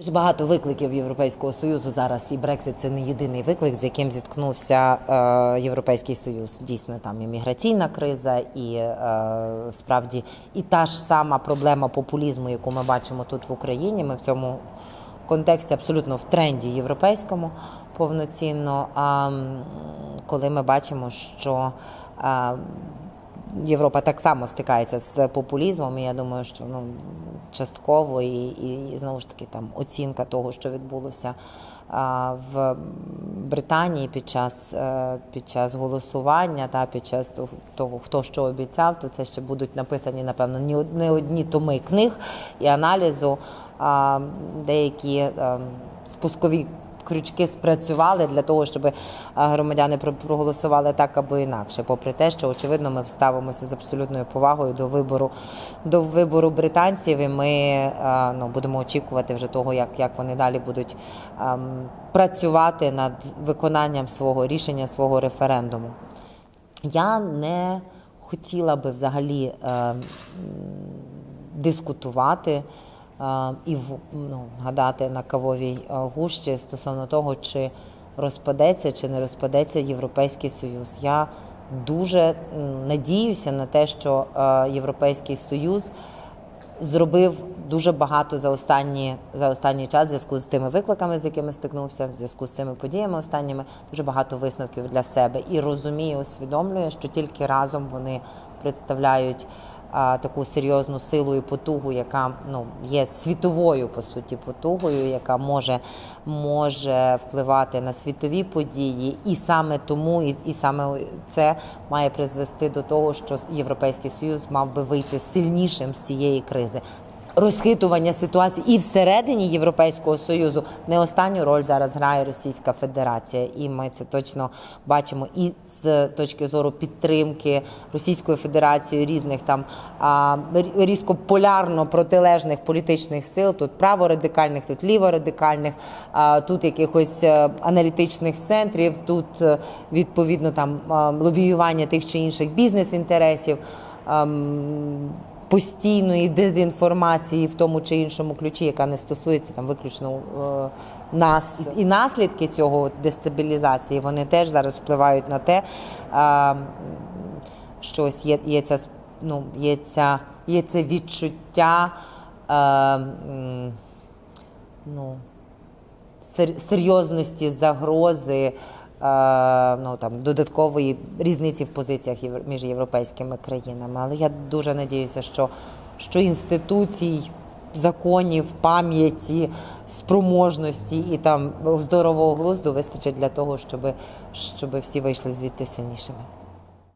Дуже багато викликів Європейського союзу зараз, і Брексит це не єдиний виклик, з яким зіткнувся е, Європейський Союз. Дійсно, там і міграційна криза, і е, справді і та ж сама проблема популізму, яку ми бачимо тут в Україні. Ми в цьому контексті абсолютно в тренді європейському повноцінно. А коли ми бачимо, що е, Європа так само стикається з популізмом. І я думаю, що ну частково і, і, і знову ж таки там оцінка того, що відбулося а, в Британії під час, е, під час голосування, та під час того- хто що обіцяв, то це ще будуть написані, напевно, не од- не одні томи книг і аналізу. А, деякі е, спускові крючки спрацювали для того, щоб е, громадяни про- проголосували так або інакше, попри те, що очевидно ми ставимося з абсолютною повагою до вибору до вибору британців, і ми е, ну, будемо очікувати вже того, як, як вони далі будуть ем, працювати над виконанням свого рішення, свого референдуму. Я не хотіла би взагалі е, дискутувати і ну, гадати на кавовій гущі стосовно того, чи розпадеться чи не розпадеться Європейський Союз. Я дуже надіюся на те, що Європейський Союз зробив дуже багато за останні за останній час в зв'язку з тими викликами, з якими стикнувся, в зв'язку з цими подіями останніми, дуже багато висновків для себе і розуміє, усвідомлює, що тільки разом вони представляють таку серйозну силу і потугу, яка ну є світовою по суті потугою, яка може, може впливати на світові події, і саме тому, і, і саме це має призвести до того, що Європейський Союз мав би вийти сильнішим з цієї кризи. Розхитування ситуації і всередині Європейського союзу не останню роль зараз грає Російська Федерація, і ми це точно бачимо. І з точки зору підтримки Російської Федерації різних там різко полярно протилежних політичних сил, тут праворадикальних, тут ліворадикальних, тут якихось е, аналітичних центрів, тут е, відповідно там лобіювання тих чи інших бізнес-інтересів. Постійної дезінформації в тому чи іншому ключі, яка не стосується там виключно е, нас, і наслідки цього дестабілізації, вони теж зараз впливають на те, е, що ось є, є ця ну, є ця є це відчуття. Е, ну, серйозності загрози ну, там, додаткової різниці в позиціях між європейськими країнами. Але я дуже надіюся, що, що інституцій, законів, пам'яті, спроможності і там здорового глузду вистачить для того, щоб, щоб всі вийшли звідти сильнішими.